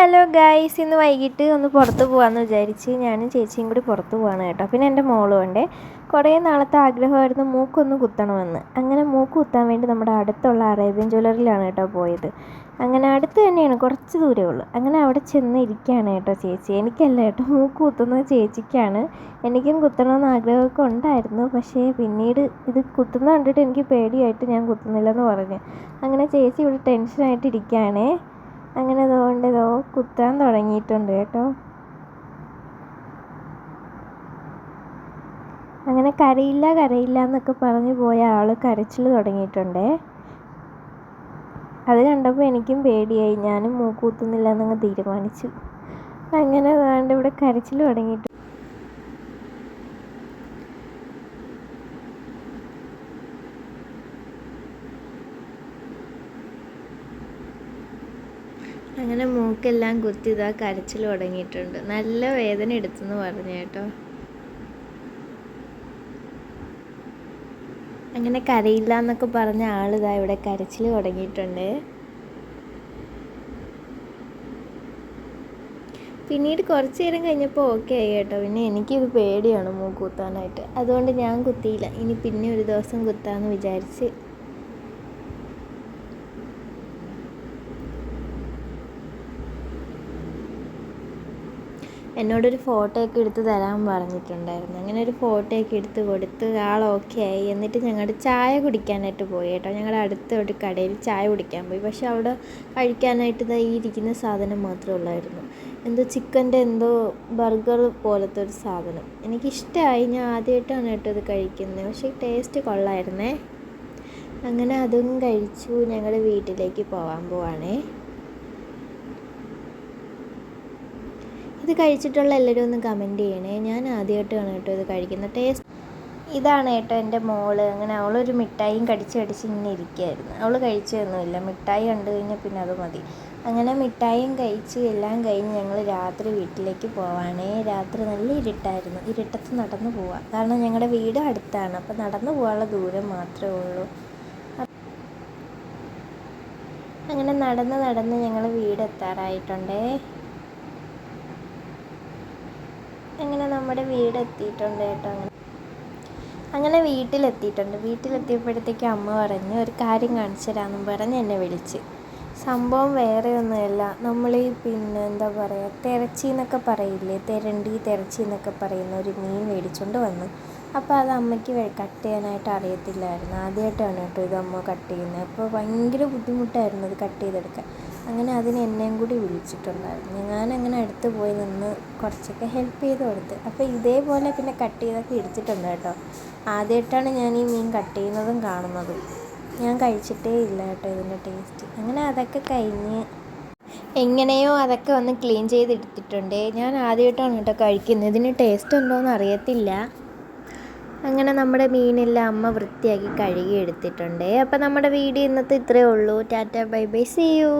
Hello guys ഇന്ന് വൈകിട്ട് ഒന്ന് പുറത്ത് പോകാമെന്ന് വിചാരിച്ച് ഞാനും ചേച്ചിയും കൂടി പുറത്ത് പോവാണ് കേട്ടോ. പിന്നെ എന്റെ മോളും ഉണ്ട്. കുറേ നാളത്തെ ആഗ്രഹമായിരുന്നു മൂക്കൊന്ന് കുത്തണമെന്ന്. അങ്ങനെ മൂക്ക് കുത്താൻ വേണ്ടി നമ്മുടെ അടുത്തുള്ള അറേബ്യൻ ജ്വല്ലറിയിലാണ് കേട്ടോ പോയത്. അങ്ങനെ അടുത്ത് തന്നെയാണ് കുറച്ച് ദൂരമേ ഉള്ളൂ. അങ്ങനെ അവിടെ ചെന്ന് ഇരിക്കുകയാണ് കേട്ടോ ചേച്ചി. എനിക്കല്ല കേട്ടോ മൂക്ക് കുത്തുന്നത് ചേച്ചിക്കാണ്. എനിക്കും കുത്തണമെന്ന് ആഗ്രഹമൊക്കെ ഉണ്ടായിരുന്നു. പക്ഷേ പിന്നീട് ഇത് കുത്തുന്ന കണ്ടിട്ട് എനിക്ക് പേടിയായിട്ട് ഞാൻ കുത്തുന്നില്ലെന്ന് പറഞ്ഞു. അങ്ങനെ ചേച്ചി ഇവിടെ ടെൻഷനായിട്ട് ഇരിക്കുകയാണേ. അങ്ങനെ അതുകൊണ്ട് ഇതോ കുത്താൻ തുടങ്ങിയിട്ടുണ്ട് കേട്ടോ. അങ്ങനെ കരയില്ല കരയില്ല എന്നൊക്കെ പറഞ്ഞു പോയ ആൾ കരച്ചിൽ തുടങ്ങിയിട്ടുണ്ടേ. അത് കണ്ടപ്പോൾ എനിക്കും പേടിയായി ഞാനും മൂക്കൂത്തുന്നില്ല എന്നങ്ങ് തീരുമാനിച്ചു. അങ്ങനെ അതുകൊണ്ട് ഇവിടെ കരച്ചിൽ തുടങ്ങിയിട്ട് അങ്ങനെ മൂക്കെല്ലാം കുത്തി ഇതാ കരച്ചിൽ തുടങ്ങിയിട്ടുണ്ട്. നല്ല വേദന എടുത്തെന്ന് പറഞ്ഞു കേട്ടോ. അങ്ങനെ കരയില്ല എന്നൊക്കെ പറഞ്ഞ ആളിതാ ഇവിടെ കരച്ചിൽ തുടങ്ങിയിട്ടുണ്ട്. പിന്നീട് കുറച്ച് നേരം കഴിഞ്ഞപ്പോൾ ഓക്കെ ആയി കേട്ടോ. പിന്നെ എനിക്കിത് പേടിയാണ് മൂക്കുത്താനായിട്ട് അതുകൊണ്ട് ഞാൻ കുത്തിയില്ല. ഇനി പിന്നെ ഒരു ദിവസം കുത്താമെന്ന് വിചാരിച്ച് എന്നോടൊരു ഫോട്ടോ ഒക്കെ എടുത്ത് തരാൻ പറഞ്ഞിട്ടുണ്ടായിരുന്നു. അങ്ങനെ ഒരു ഫോട്ടോ ഒക്കെ എടുത്ത് കൊടുത്ത് ആൾ ഓക്കെ ആയി. എന്നിട്ട് ഞങ്ങളുടെ ചായ കുടിക്കാനായിട്ട് പോയി കേട്ടോ. ഞങ്ങളുടെ അടുത്ത ഒരു കടയിൽ ചായ കുടിക്കാൻ പോയി. പക്ഷെ അവിടെ കഴിക്കാനായിട്ട് ഇതാ ഈ ഇരിക്കുന്ന സാധനം മാത്രമേ ഉള്ളായിരുന്നു. എന്തോ ചിക്കന്റെ എന്തോ ബർഗർ പോലത്തെ ഒരു സാധനം. എനിക്കിഷ്ടമായി ഞാൻ ആദ്യമായിട്ടാണ് കേട്ടോ ഇത് കഴിക്കുന്നത് പക്ഷേ ടേസ്റ്റ് കൊള്ളായിരുന്നേ. അങ്ങനെ അതും കഴിച്ചു. ഞങ്ങൾ വീട്ടിലേക്ക് പോകാൻ പോവാണേ. ഇത് കഴിച്ചിട്ടുള്ള എല്ലാവരും ഒന്ന് കമന്റ് ചെയ്യണേ. ഞാൻ ആദ്യമായിട്ടാണ് കേട്ടോ ഇത് കഴിക്കുന്നത്. ടേസ്റ്റ് ഇതാണ് കേട്ടോ എന്റെ മോൾ. അങ്ങനെ അവളൊരു മിഠായിയും കടിച്ച് കടിച്ച് ഇങ്ങനെ ഇരിക്കുകയായിരുന്നു. അവൾ കഴിച്ചതൊന്നുമില്ല മിഠായി കണ്ടു കഴിഞ്ഞാൽ പിന്നെ അത് മതി. അങ്ങനെ മിഠായിയും കഴിച്ച് എല്ലാം കഴിഞ്ഞ് ഞങ്ങൾ രാത്രി വീട്ടിലേക്ക് പോവാണേ. രാത്രി നല്ല ഇരുട്ടായിരുന്നു. ഇരുട്ടത്ത് നടന്നു പോവാം. കാരണം ഞങ്ങളുടെ വീട് അടുത്താണ്. അപ്പോൾ നടന്നു പോകാനുള്ള ദൂരം മാത്രമേ ഉള്ളൂ. അങ്ങനെ നടന്ന് നടന്ന് ഞങ്ങൾ വീട് എത്താറായിട്ടുണ്ടേ അങ്ങനെ നമ്മുടെ വീട് എത്തിയിട്ടുണ്ട് കേട്ടോ അങ്ങനെ. അങ്ങനെ വീട്ടിലെത്തിയിട്ടുണ്ട്. വീട്ടിലെത്തിയപ്പോഴത്തേക്ക് അമ്മ പറഞ്ഞു ഒരു കാര്യം കാണിച്ചു തരാമെന്നും പറഞ്ഞ് എന്നെ വിളിച്ച്. സംഭവം വേറെ ഒന്നുമല്ല നമ്മൾ പിന്നെ എന്താ പറയുക തിരച്ചി എന്നൊക്കെ പറയില്ലേ? തിരണ്ടി തിരച്ചി എന്നൊക്കെ പറയുന്ന ഒരു മീൻ മേടിച്ചുകൊണ്ട് വന്നു. അപ്പോൾ അത് അമ്മയ്ക്ക് കട്ട് ചെയ്യാനായിട്ട് അറിയത്തില്ലായിരുന്നു. ആദ്യമായിട്ടാണ് കേട്ടോ ഇത് അമ്മ കട്ട് ചെയ്യുന്നത്. അപ്പോൾ ഭയങ്കര ബുദ്ധിമുട്ടായിരുന്നു അത് കട്ട് ചെയ്തെടുക്കാൻ. അങ്ങനെ അതിന് എന്നെയും കൂടി വിളിച്ചിട്ടുണ്ടായിരുന്നു. ഞാനങ്ങനെ അടുത്ത് പോയി നിന്ന് കുറച്ചൊക്കെ ഹെൽപ്പ് ചെയ്ത് കൊടുത്ത്. അപ്പോൾ ഇതേപോലെ പിന്നെ കട്ട് ചെയ്തൊക്കെ എടുത്തിട്ടുണ്ട് കേട്ടോ. ആദ്യമായിട്ടാണ് ഞാൻ ഈ മീൻ കട്ട് ചെയ്യുന്നതും കാണുന്നതും. ഞാൻ കഴിച്ചിട്ടേ ഇല്ല കേട്ടോ ഇതിന്റെ ടേസ്റ്റ് അങ്ങനെ അതൊക്കെ കഴിഞ്ഞ് എങ്ങനെയോ അതൊക്കെ ഒന്ന് ക്ലീൻ ചെയ്തെടുത്തിട്ടുണ്ട് ഞാൻ ആദ്യമായിട്ടാണ് കേട്ടോ കഴിക്കുന്നത്. ഇതിന് ടേസ്റ്റ് ഉണ്ടോയെന്ന് അറിയത്തില്ല. അങ്ങനെ നമ്മുടെ മീനെല്ലാം അമ്മ വൃത്തിയാക്കി കഴുകി എടുത്തിട്ടുണ്ട്. അപ്പോൾ നമ്മുടെ വീഡിയോ ഇന്നത്തെ ഇത്രയേ ഉള്ളൂ. Tata bye bye. See you